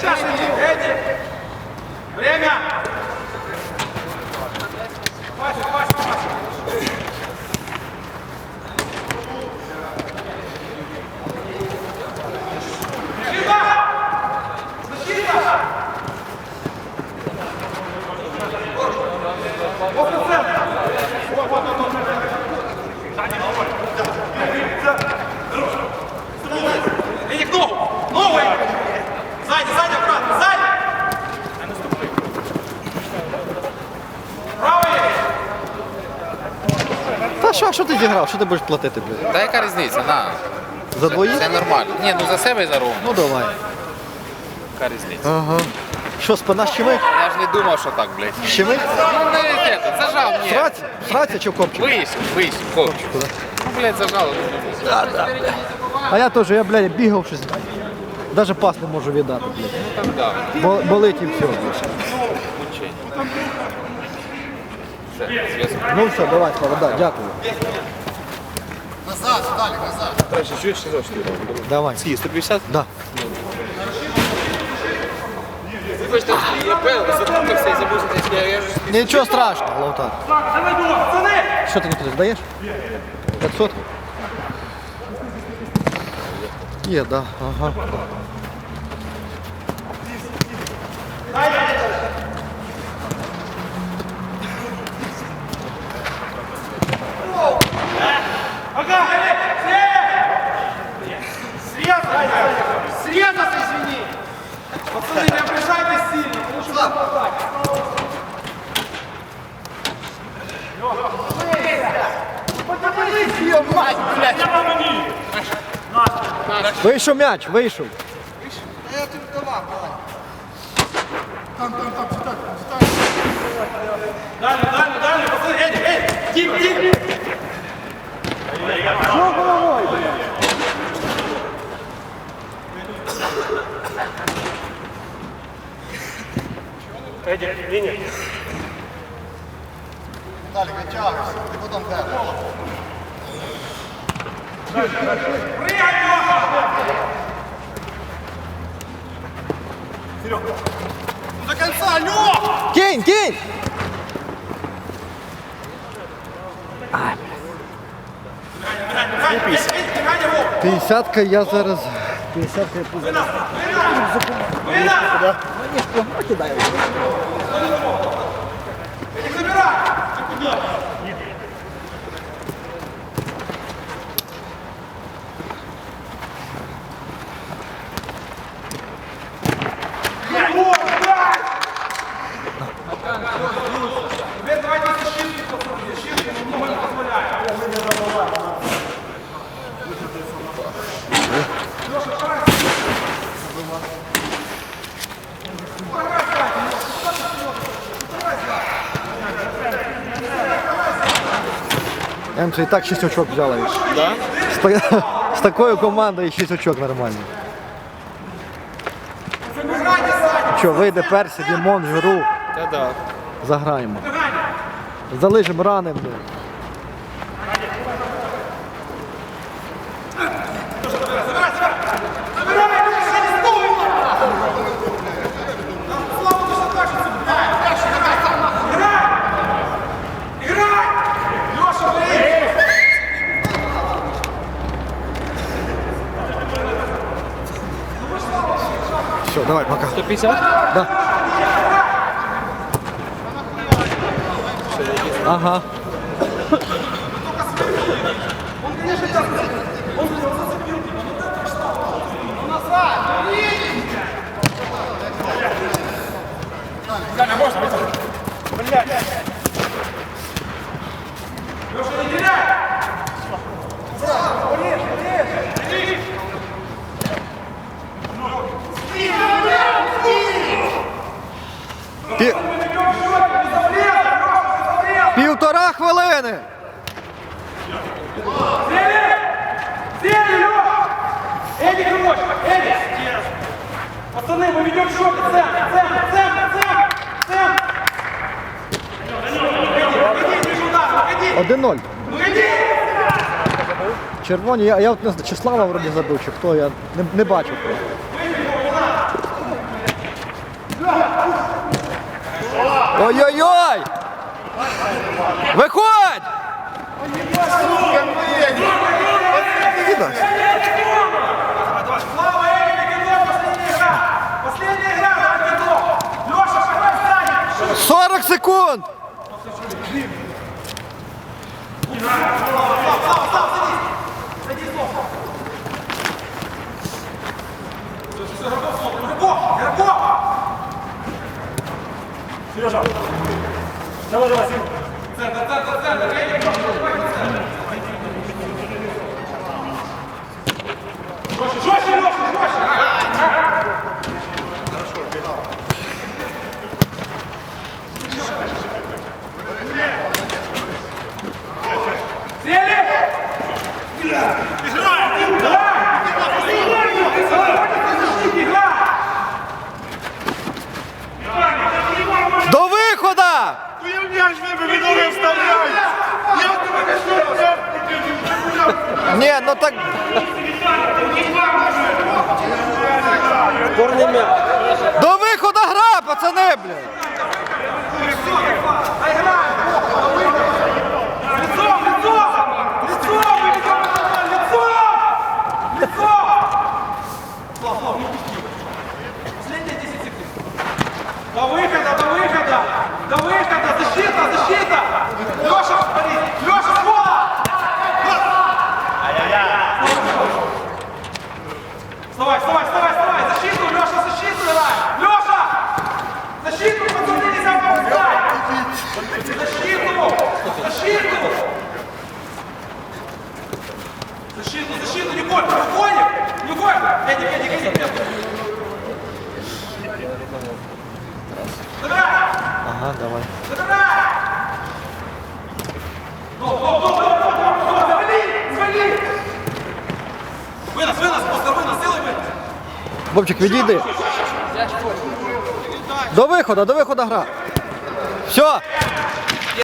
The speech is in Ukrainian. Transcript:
сейчас, Эдди! Время! Ти зіграв? Що ти будеш платити, блядь? Та яка різниця? На. За двоїх? Це нормально. Ні, ну за себе і за Рому. Ну давай. Яка різниця? Ага. Що, спина щемить? Я ж не думав, що так, блядь. Щемить? Ну, не це, зажав, ні. Сраться? Сраться чи в копчик? Вийшов, вийшов, ковчик. Ну, блядь, зажало. А я теж, я, блядь, бігав щось. Даже пас не можу віддати, блядь. Ну, там, да. Бо- Болить і все. Все, зв'язок. Ну все, давай, Слава, да, дякую. Дальше чуєш сказав, що ти Давай. Скільки, 150? Да. Вибачте, я пел, запутався і забув, що я ж Нічого страшного, Лавтар. Давай, дух, пацаны! Що ти не туди здаєш? 500? Є, да, ага. Ага, Вийшов м'яч, вийшов. Та я тобі давав, давай. Там, там, там, сюди, сюди. Далі, далі, далі, пацани, ей, ей, тім, тім. Що головою, блядь? Эдик, линия. Далее, кончалось. Ты потом дальше. До конца, Лёх! Кінь, кінь! П'ятдесятка я зараз. П'ятдесятка я тут. Теперь Емце і так 6 очок взяли. Да? З, та- з такою командою 6 очок нормально. Що, вийде Персі, Дімон, Жиру, Та да. заграємо. Залишимо рани. Давай, пока. 150? Да. Ага. Пі... мене. Эдик, Эдик! Пацаны, мы ведем счет! Сэм, Сэм, Сэм, Сэм! Сэм! Один ноль. Червоні, я, я от не знаю, чи Слава вроді забив, чи хто, я не, не бачу. Ой-ой-ой! Виходь! 40 секунд! Сережа! Давай, давай, Сережа! Центр, центр, центр! Леди, центр! Жестче, жестче, жестче! Ні, ну так. До виходу гра, пацани, блядь! защиту, не бойся, не бойся! Не бойся! Эдик, Эдик, Эдик, Эдик! Забирай! Ага, давай. Забирай! Ну, ну, ну, ну, ну, ну, ну, завали! Завали! Вынос, вынос, просто вынос, сделай вынос! Вовчик, відійди. До виходу, до виходу гра. Все.